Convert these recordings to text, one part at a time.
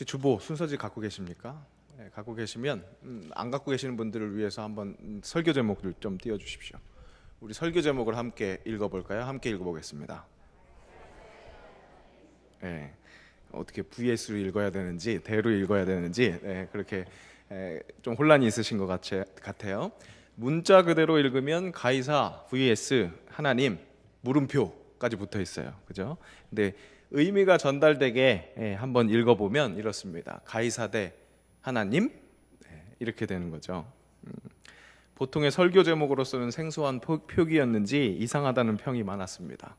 혹시 주보 순서지 갖고 계십니까? 네, 갖고 계시면 음, 안 갖고 계시는 분들을 위해서 한번 음, 설교 제목을 좀 띄워 주십시오. 우리 설교 제목을 함께 읽어 볼까요? 함께 읽어 보겠습니다. 예. 어떻게 VS로 읽어야 되는지 대로 읽어야 되는지 예, 그렇게 예, 좀 혼란이 있으신 것 같- 같아요. 문자 그대로 읽으면 가이사 vs 하나님 물음표까지 붙어 있어요. 그죠? 근데 의미가 전달되게 예, 한번 읽어보면 이렇습니다. 가이사 대 하나님 예, 이렇게 되는 거죠. 음, 보통의 설교 제목으로서는 생소한 표- 표기였는지 이상하다는 평이 많았습니다.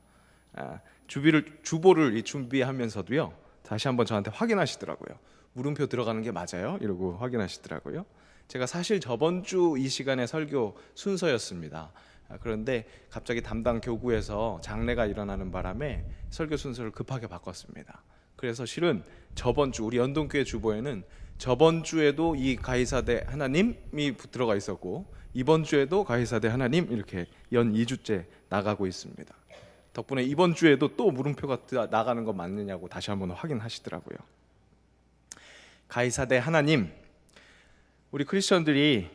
아, 주비를 주보를 이 준비하면서도요 다시 한번 저한테 확인하시더라고요. 물음표 들어가는 게 맞아요? 이러고 확인하시더라고요. 제가 사실 저번 주 이 시간에 설교 순서였습니다. 아, 그런데 갑자기 담당 교구에서 장례가 일어나는 바람에 설교 순서를 급하게 바꿨습니다. 그래서 실은 저번 주 우리 연동교회 주보에는 저번 주에도 이 가이사대 하나님이 들어가 있었고 이번 주에도 가이사대 하나님 이렇게 연 2주째 나가고 있습니다. 덕분에 이번 주에도 또 물음표가 드- 나가는 거 맞느냐고 다시 한번 확인하시더라고요. 가이사대 하나님 우리 크리스천들이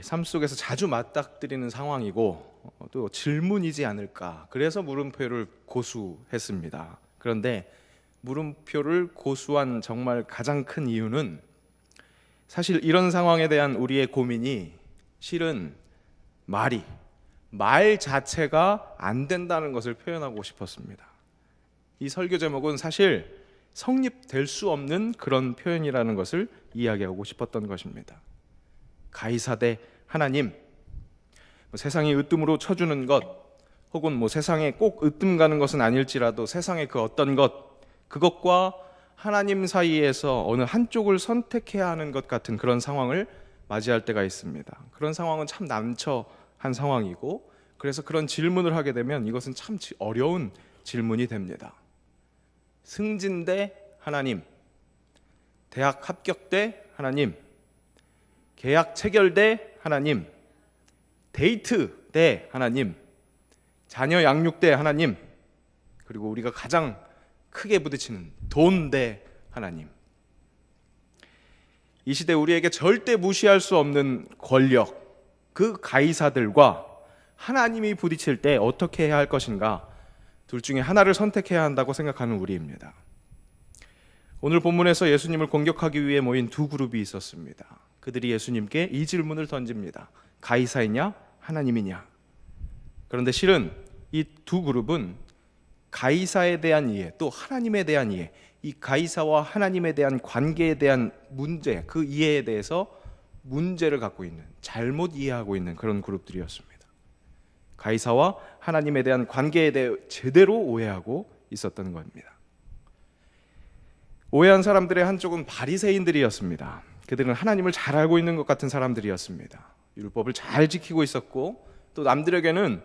이삶 속에서 자주 맞닥뜨리는 상황이고 어, 또 질문이지 않을까 그래서 물음표를 고수했습니다. 그런데 물음표를 고수한 정말 가장 큰 이유는 사실 이런 상황에 대한 우리의 고민이 실은 말이 말 자체가 안 된다는 것을 표현하고 싶었습니다. 이 설교 제목은 사실 성립될 수 없는 그런 표현이라는 것을 이야기하고 싶었던 것입니다. 가이사대 하나님 뭐 세상이 으뜸으로 쳐주는 것 혹은 뭐 세상에 꼭 으뜸 가는 것은 아닐지라도 세상의 그 어떤 것 그것과 하나님 사이에서 어느 한쪽을 선택해야 하는 것 같은 그런 상황을 맞이할 때가 있습니다. 그런 상황은 참 난처한 상황이고 그래서 그런 질문을 하게 되면 이것은 참 지- 어려운 질문이 됩니다. 승진 대 하나님, 대학 합격 대 하나님, 계약 체결 대 하나님, 데이트 대 하나님, 자녀 양육 대 하나님, 그리고 우리가 가장 크게 부딪히는 돈 대 하나님. 이 시대 우리에게 절대 무시할 수 없는 권력, 그 가이사들과 하나님이 부딪힐 때 어떻게 해야 할 것인가? 둘 중에 하나를 선택해야 한다고 생각하는 우리입니다. 오늘 본문에서 예수님을 공격하기 위해 모인 두 그룹이 있었습니다. 그들이 예수님께 이 질문을 던집니다. 가이사이냐? 하나님이냐? 그런데 실은 이 두 그룹은 가이사에 대한 이해, 또 하나님에 대한 이해, 이 가이사와 하나님에 대한 관계에 대한 문제, 그 이해에 대해서 문제를 갖고 있는, 잘못 이해하고 있는 그런 그룹들이었습니다. 가이사와 하나님에 대한 관계에 대해 제대로 오해하고 있었던 겁니다. 오해한 사람들의 한쪽은 바리새인들이었습니다. 그들은 하나님을 잘 알고 있는 것 같은 사람들이었습니다. 율법을 잘 지키고 있었고 또 남들에게는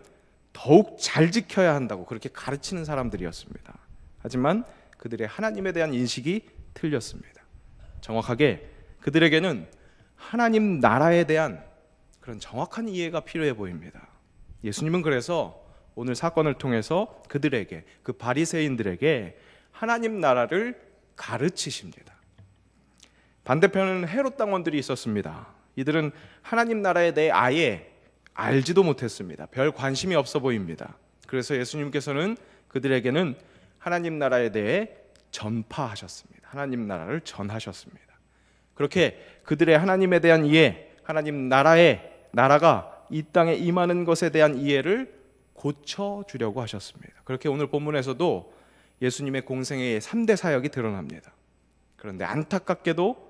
더욱 잘 지켜야 한다고 그렇게 가르치는 사람들이었습니다. 하지만 그들의 하나님에 대한 인식이 틀렸습니다. 정확하게 그들에게는 하나님 나라에 대한 그런 정확한 이해가 필요해 보입니다. 예수님은 그래서 오늘 사건을 통해서 그들에게 그 바리새인들에게 하나님 나라를 가르치십니다. 반대편은 헤롯 당원들이 있었습니다. 이들은 하나님 나라에 대해 아예 알지도 못했습니다. 별 관심이 없어 보입니다. 그래서 예수님께서는 그들에게는 하나님 나라에 대해 전파하셨습니다. 하나님 나라를 전하셨습니다. 그렇게 그들의 하나님에 대한 이해, 하나님 나라의 나라가 이 땅에 임하는 것에 대한 이해를 고쳐 주려고 하셨습니다. 그렇게 오늘 본문에서도 예수님의 공생의 3대 사역이 드러납니다. 그런데 안타깝게도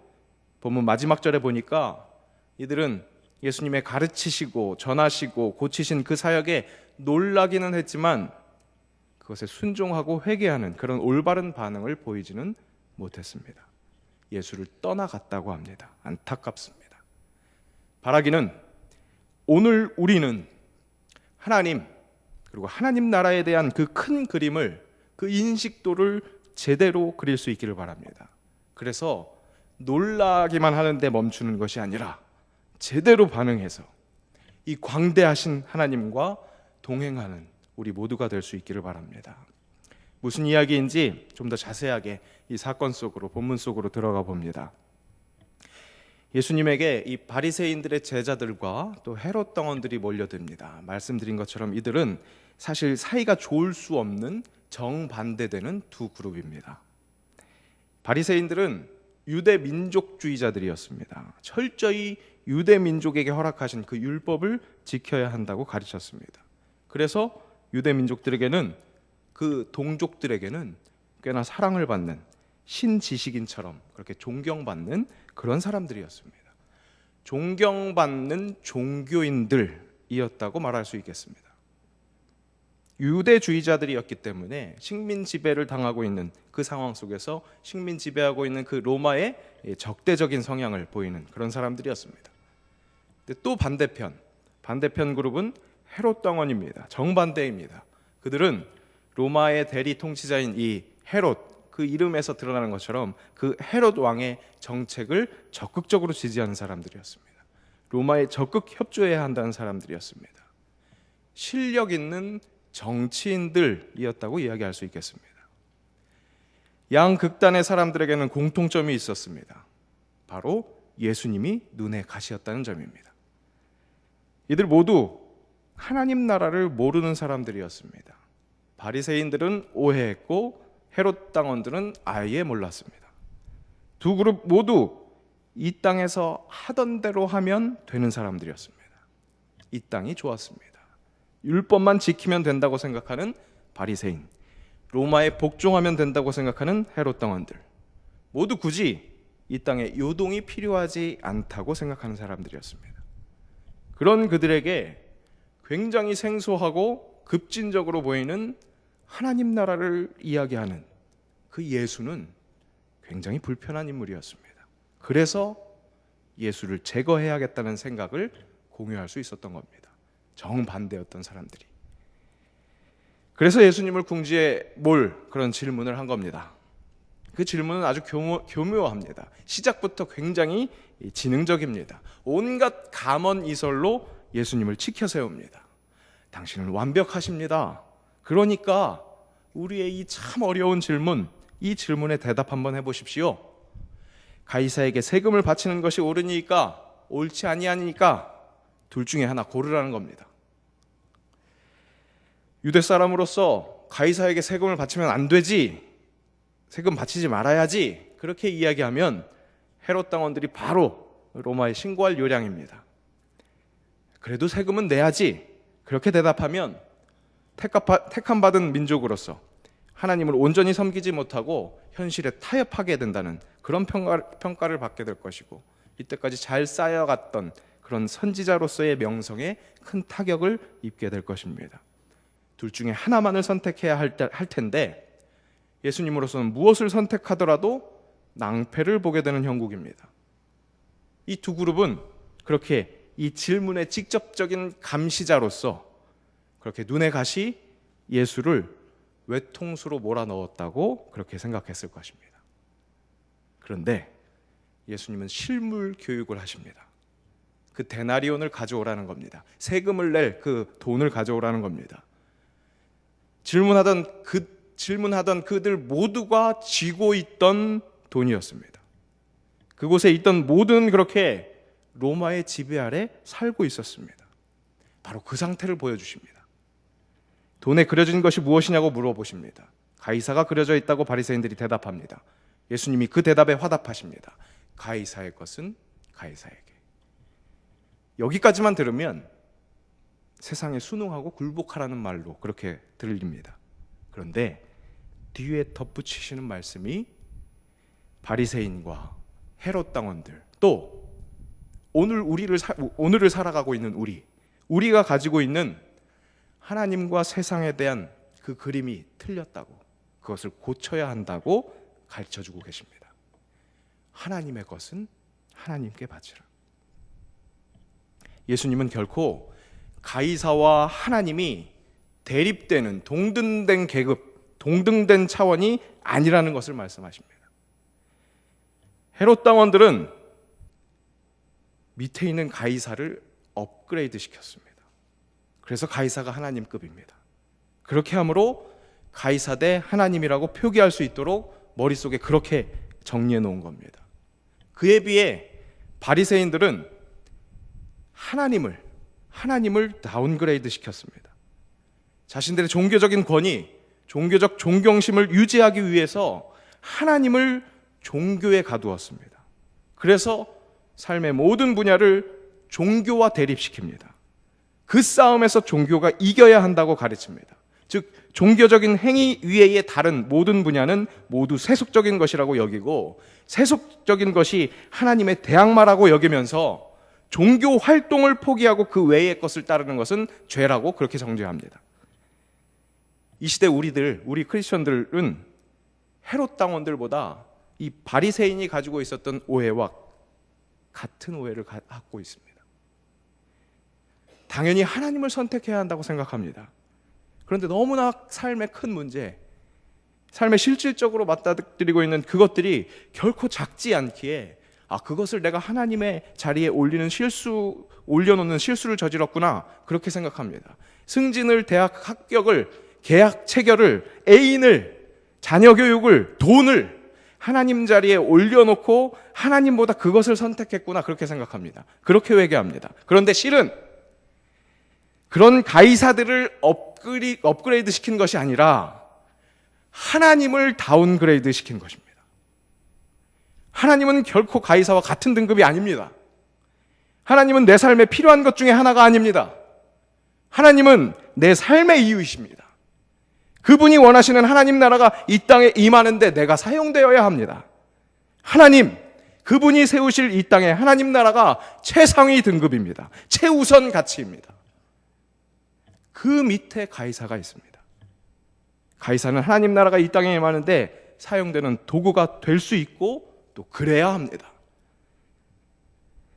본문 마지막 절에 보니까 이들은 예수님의 가르치시고 전하시고 고치신 그 사역에 놀라기는 했지만 그것에 순종하고 회개하는 그런 올바른 반응을 보이지는 못했습니다. 예수를 떠나갔다고 합니다. 안타깝습니다. 바라기는 오늘 우리는 하나님 그리고 하나님 나라에 대한 그 큰 그림을 그 인식도를 제대로 그릴 수 있기를 바랍니다. 그래서 놀라기만 하는데 멈추는 것이 아니라 제대로 반응해서 이 광대하신 하나님과 동행하는 우리 모두가 될 수 있기를 바랍니다. 무슨 이야기인지 좀 더 자세하게 이 사건 속으로 본문 속으로 들어가 봅니다. 예수님에게 이 바리새인들의 제자들과 또 헤롯 당원들이 몰려듭니다. 말씀드린 것처럼 이들은 사실 사이가 좋을 수 없는 정반대되는 두 그룹입니다. 바리새인들은 유대 민족주의자들이었습니다. 철저히 유대 민족에게 허락하신 그 율법을 지켜야 한다고 가르쳤습니다. 그래서 유대 민족들에게는 그 동족들에게는 꽤나 사랑을 받는 신지식인처럼 그렇게 존경받는 그런 사람들이었습니다. 존경받는 종교인들이었다고 말할 수 있겠습니다. 유대주의자들이었기 때문에 식민 지배를 당하고 있는 그 상황 속에서 식민 지배하고 있는 그 로마의 적대적인 성향을 보이는 그런 사람들이었습니다. 또 반대편, 반대편 그룹은 헤롯 당원입니다. 정반대입니다. 그들은 로마의 대리 통치자인 이 헤롯 그 이름에서 드러나는 것처럼 그 헤롯 왕의 정책을 적극적으로 지지하는 사람들이었습니다. 로마에 적극 협조해야 한다는 사람들이었습니다. 실력 있는 정치인들이었다고 이야기할 수 있겠습니다. 양 극단의 사람들에게는 공통점이 있었습니다. 바로 예수님이 눈에 가시였다는 점입니다. 이들 모두 하나님 나라를 모르는 사람들이었습니다. 바리새인들은 오해했고 헤롯 당원들은 아예 몰랐습니다. 두 그룹 모두 이 땅에서 하던 대로 하면 되는 사람들이었습니다. 이 땅이 좋았습니다. 율법만 지키면 된다고 생각하는 바리새인, 로마에 복종하면 된다고 생각하는 헤롯 당원들 모두 굳이 이 땅에 요동이 필요하지 않다고 생각하는 사람들이었습니다. 그런 그들에게 굉장히 생소하고 급진적으로 보이는 하나님 나라를 이야기하는 그 예수는 굉장히 불편한 인물이었습니다. 그래서 예수를 제거해야겠다는 생각을 공유할 수 있었던 겁니다. 정반대였던 사람들이. 그래서 예수님을 궁지에 몰 그런 질문을 한 겁니다. 그 질문은 아주 교묘, 교묘합니다. 시작부터 굉장히 지능적입니다. 온갖 감언 이설로 예수님을 치켜 세웁니다. 당신은 완벽하십니다. 그러니까 우리의 이 참 어려운 질문, 이 질문에 대답 한번 해보십시오. 가이사에게 세금을 바치는 것이 옳으니까 옳지 아니하니까 둘 중에 하나 고르라는 겁니다. 유대 사람으로서 가이사에게 세금을 바치면 안 되지. 세금 바치지 말아야지. 그렇게 이야기하면 헤롯 당원들이 바로 로마에 신고할 요량입니다. 그래도 세금은 내야지. 그렇게 대답하면 택함 받은 민족으로서 하나님을 온전히 섬기지 못하고 현실에 타협하게 된다는 그런 평가, 를 받게 될 것이고 이때까지 잘 쌓여갔던 그런 선지자로서의 명성에 큰 타격을 입게 될 것입니다. 둘 중에 하나만을 선택해야 할, 텐데 예수님으로서는 무엇을 선택하더라도 낭패를 보게 되는 형국입니다. 이 두 그룹은 그렇게 이 질문의 직접적인 감시자로서 그렇게 눈에 가시 예수를 외통수로 몰아넣었다고 그렇게 생각했을 것입니다. 그런데 예수님은 실물 교육을 하십니다. 그 데나리온을 가져오라는 겁니다. 세금을 낼 그 돈을 가져오라는 겁니다. 질문하던 그 질문하던 그들 모두가 쥐고 있던 돈이었습니다. 그곳에 있던 모든 그렇게 로마의 지배 아래 살고 있었습니다. 바로 그 상태를 보여주십니다. 돈에 그려진 것이 무엇이냐고 물어보십니다. 가이사가 그려져 있다고 바리새인들이 대답합니다. 예수님이 그 대답에 화답하십니다. 가이사의 것은 가이사에게. 여기까지만 들으면 세상에 순응하고 굴복하라는 말로 그렇게 들립니다. 그런데 뒤에 덧붙이시는 말씀이 바리새인과 헤롯 당원들 또 오늘 우리를 사, 오늘을 살아가고 있는 우리 우리가 가지고 있는 하나님과 세상에 대한 그 그림이 틀렸다고 그것을 고쳐야 한다고 가르쳐 주고 계십니다. 하나님의 것은 하나님께 바치라. 예수님은 결코 가이사와 하나님이 대립되는 동등된 계급, 동등된 차원이 아니라는 것을 말씀하십니다. 헤롯 당원들은 밑에 있는 가이사를 업그레이드 시켰습니다. 그래서 가이사가 하나님급입니다. 그렇게 함으로 가이사 대 하나님이라고 표기할 수 있도록 머릿속에 그렇게 정리해 놓은 겁니다. 그에 비해 바리새인들은 하나님을 하나님을 다운그레이드 시켰습니다. 자신들의 종교적인 권위, 종교적 존경심을 유지하기 위해서 하나님을 종교에 가두었습니다. 그래서 삶의 모든 분야를 종교와 대립시킵니다. 그 싸움에서 종교가 이겨야 한다고 가르칩니다. 즉, 종교적인 행위 위에의 다른 모든 분야는 모두 세속적인 것이라고 여기고, 세속적인 것이 하나님의 대항마라고 여기면서 종교 활동을 포기하고 그 외의 것을 따르는 것은 죄라고 그렇게 정죄합니다. 이 시대 우리들, 우리 크리스천들은 헤롯 당원들보다 이 바리새인이 가지고 있었던 오해와 같은 오해를 갖고 있습니다. 당연히 하나님을 선택해야 한다고 생각합니다. 그런데 너무나 삶의 큰 문제, 삶에 실질적으로 맞닥뜨리고 있는 그것들이 결코 작지 않기에 아, 그것을 내가 하나님의 자리에 올리는 실수, 올려놓는 실수를 저질렀구나. 그렇게 생각합니다. 승진을, 대학 합격을, 계약 체결을, 애인을, 자녀 교육을, 돈을 하나님 자리에 올려놓고 하나님보다 그것을 선택했구나. 그렇게 생각합니다. 그렇게 회개합니다. 그런데 실은 그런 가이사들을 업그리, 업그레이드 시킨 것이 아니라 하나님을 다운그레이드 시킨 것입니다. 하나님은 결코 가이사와 같은 등급이 아닙니다. 하나님은 내 삶에 필요한 것 중에 하나가 아닙니다. 하나님은 내 삶의 이유이십니다. 그분이 원하시는 하나님 나라가 이 땅에 임하는데 내가 사용되어야 합니다. 하나님, 그분이 세우실 이 땅에 하나님 나라가 최상위 등급입니다. 최우선 가치입니다. 그 밑에 가이사가 있습니다. 가이사는 하나님 나라가 이 땅에 임하는데 사용되는 도구가 될 수 있고 또 그래야 합니다.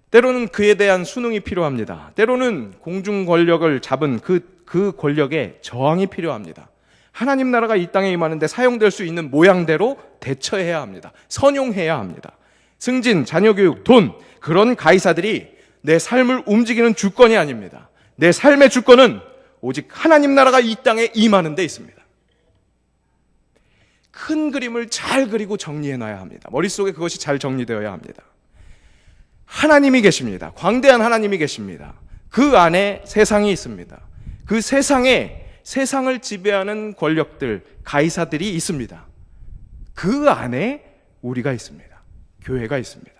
때로는 그에 대한 수능이 필요합니다. 때로는 공중 권력을 잡은 그, 그 권력에 저항이 필요합니다. 하나님 나라가 이 땅에 임하는데 사용될 수 있는 모양대로 대처해야 합니다. 선용해야 합니다. 승진, 자녀교육, 돈, 그런 가이사들이 내 삶을 움직이는 주권이 아닙니다. 내 삶의 주권은 오직 하나님 나라가 이 땅에 임하는 데 있습니다. 큰 그림을 잘 그리고 정리해 놔야 합니다. 머릿속에 그것이 잘 정리되어야 합니다. 하나님이 계십니다. 광대한 하나님이 계십니다. 그 안에 세상이 있습니다. 그 세상에 세상을 지배하는 권력들, 가이사들이 있습니다. 그 안에 우리가 있습니다. 교회가 있습니다.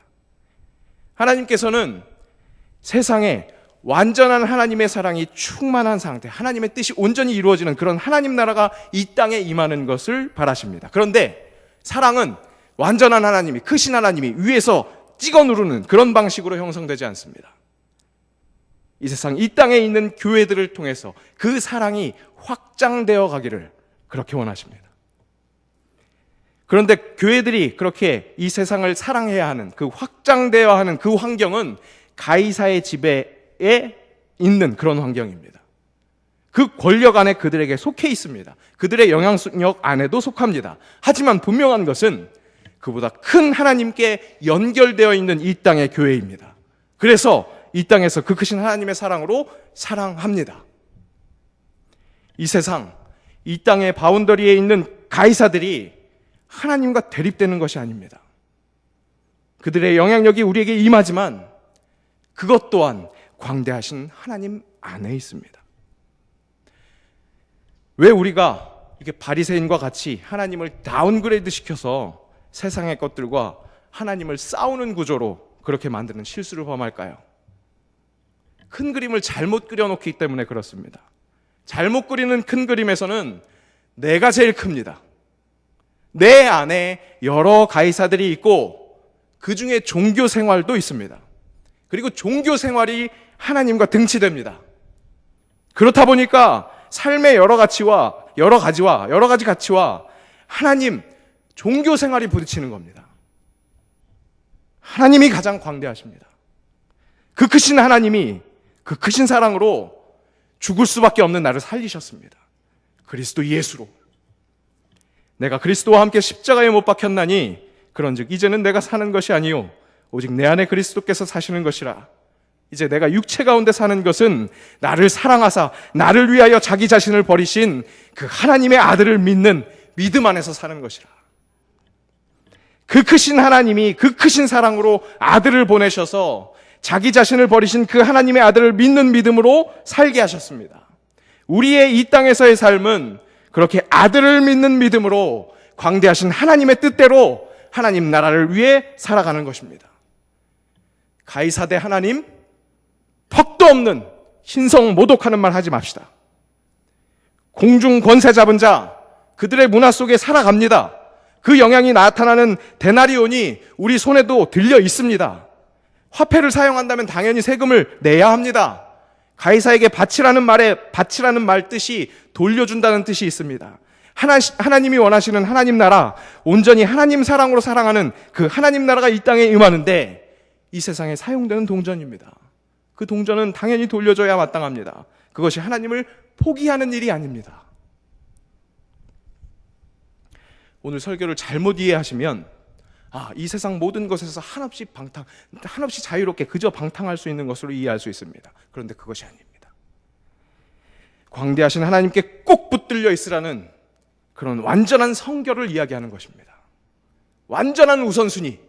하나님께서는 세상에 완전한 하나님의 사랑이 충만한 상태, 하나님의 뜻이 온전히 이루어지는 그런 하나님 나라가 이 땅에 임하는 것을 바라십니다. 그런데 사랑은 완전한 하나님이, 크신 하나님이 위에서 찍어 누르는 그런 방식으로 형성되지 않습니다. 이 세상, 이 땅에 있는 교회들을 통해서 그 사랑이 확장되어 가기를 그렇게 원하십니다. 그런데 교회들이 그렇게 이 세상을 사랑해야 하는 그 확장되어야 하는 그 환경은 가이사의 지배에 있는 그런 환경입니다. 그 권력 안에 그들에게 속해 있습니다. 그들의 영향력 안에도 속합니다. 하지만 분명한 것은 그보다 큰 하나님께 연결되어 있는 이 땅의 교회입니다. 그래서 이 땅에서 그 크신 하나님의 사랑으로 사랑합니다. 이 세상, 이 땅의 바운더리에 있는 가이사들이 하나님과 대립되는 것이 아닙니다. 그들의 영향력이 우리에게 임하지만 그것 또한 광대하신 하나님 안에 있습니다. 왜 우리가 이렇게 바리새인과 같이 하나님을 다운그레이드 시켜서 세상의 것들과 하나님을 싸우는 구조로 그렇게 만드는 실수를 범할까요? 큰 그림을 잘못 그려놓기 때문에 그렇습니다. 잘못 그리는 큰 그림에서는 내가 제일 큽니다. 내 안에 여러 가이사들이 있고 그 중에 종교 생활도 있습니다. 그리고 종교 생활이 하나님과 등치됩니다. 그렇다 보니까 삶의 여러 가치와 여러 가지와 여러 가지 가치와 하나님 종교 생활이 부딪히는 겁니다. 하나님이 가장 광대하십니다. 그 크신 하나님이 그 크신 사랑으로 죽을 수밖에 없는 나를 살리셨습니다. 그리스도 예수로. 내가 그리스도와 함께 십자가에 못 박혔나니 그런즉 이제는 내가 사는 것이 아니요 오직 내 안에 그리스도께서 사시는 것이라. 이제 내가 육체 가운데 사는 것은 나를 사랑하사 나를 위하여 자기 자신을 버리신 그 하나님의 아들을 믿는 믿음 안에서 사는 것이라. 그 크신 하나님이 그 크신 사랑으로 아들을 보내셔서 자기 자신을 버리신 그 하나님의 아들을 믿는 믿음으로 살게 하셨습니다. 우리의 이 땅에서의 삶은 그렇게 아들을 믿는 믿음으로 광대하신 하나님의 뜻대로 하나님 나라를 위해 살아가는 것입니다. 가이사대 하나님, 턱도 없는 신성 모독하는 말 하지 맙시다. 공중 권세 잡은 자, 그들의 문화 속에 살아갑니다. 그 영향이 나타나는 데나리온이 우리 손에도 들려 있습니다. 화폐를 사용한다면 당연히 세금을 내야 합니다. 가이사에게 바치라는 말에 바치라는 말 뜻이 돌려준다는 뜻이 있습니다. 하나, 하나님이 원하시는 하나님 나라, 온전히 하나님 사랑으로 사랑하는 그 하나님 나라가 이 땅에 임하는데 이 세상에 사용되는 동전입니다. 그 동전은 당연히 돌려줘야 마땅합니다. 그것이 하나님을 포기하는 일이 아닙니다. 오늘 설교를 잘못 이해하시면 아, 이 세상 모든 것에서 한없이 방탕, 한없이 자유롭게 그저 방탕할 수 있는 것으로 이해할 수 있습니다. 그런데 그것이 아닙니다. 광대하신 하나님께 꼭 붙들려 있으라는 그런 완전한 성결을 이야기하는 것입니다. 완전한 우선순위,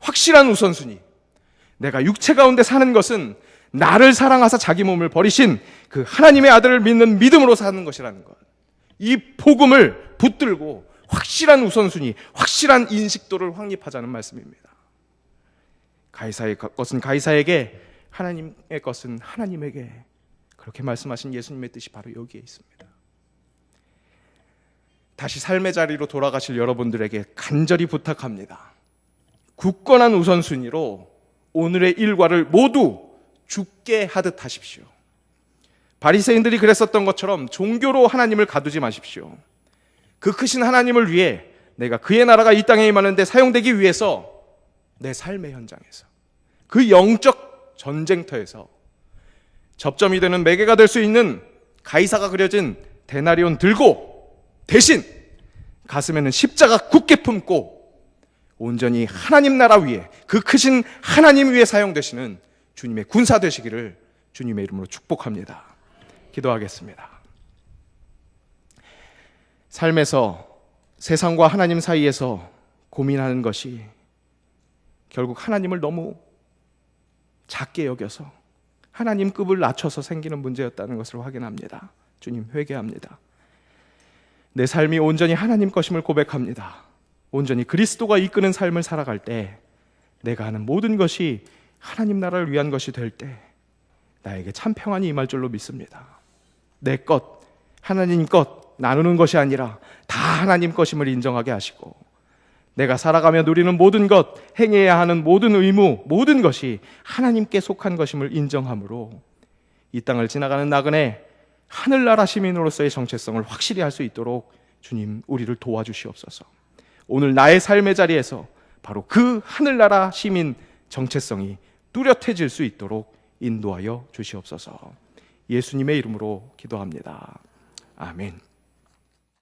확실한 우선순위. 내가 육체 가운데 사는 것은 나를 사랑하사 자기 몸을 버리신 그 하나님의 아들을 믿는 믿음으로 사는 것이라는 것. 이 복음을 붙들고 확실한 우선순위, 확실한 인식도를 확립하자는 말씀입니다. 가이사의 것은 가이사에게, 하나님의 것은 하나님에게 그렇게 말씀하신 예수님의 뜻이 바로 여기에 있습니다. 다시 삶의 자리로 돌아가실 여러분들에게 간절히 부탁합니다. 굳건한 우선순위로 오늘의 일과를 모두 죽게 하듯 하십시오. 바리새인들이 그랬었던 것처럼 종교로 하나님을 가두지 마십시오. 그 크신 하나님을 위해 내가 그의 나라가 이 땅에 임하는데 사용되기 위해서 내 삶의 현장에서 그 영적 전쟁터에서 접점이 되는 매개가 될 수 있는 가이사가 그려진 데나리온 들고 대신 가슴에는 십자가 굳게 품고 온전히 하나님 나라 위에 그 크신 하나님 위에 사용되시는 주님의 군사 되시기를 주님의 이름으로 축복합니다. 기도하겠습니다. 삶에서 세상과 하나님 사이에서 고민하는 것이 결국 하나님을 너무 작게 여겨서 하나님 급을 낮춰서 생기는 문제였다는 것을 확인합니다. 주님 회개합니다. 내 삶이 온전히 하나님 것임을 고백합니다. 온전히 그리스도가 이끄는 삶을 살아갈 때 내가 하는 모든 것이 하나님 나라를 위한 것이 될 때 나에게 참 평안이 임할 줄로 믿습니다. 내 것, 하나님 것 나누는 것이 아니라 다 하나님 것임을 인정하게 하시고 내가 살아가며 누리는 모든 것, 행해야 하는 모든 의무, 모든 것이 하나님께 속한 것임을 인정함으로 이 땅을 지나가는 나그네 하늘나라 시민으로서의 정체성을 확실히 할 수 있도록 주님 우리를 도와주시옵소서. 오늘 나의 삶의 자리에서 바로 그 하늘나라 시민 정체성이 뚜렷해질 수 있도록 인도하여 주시옵소서. 예수님의 이름으로 기도합니다. 아멘.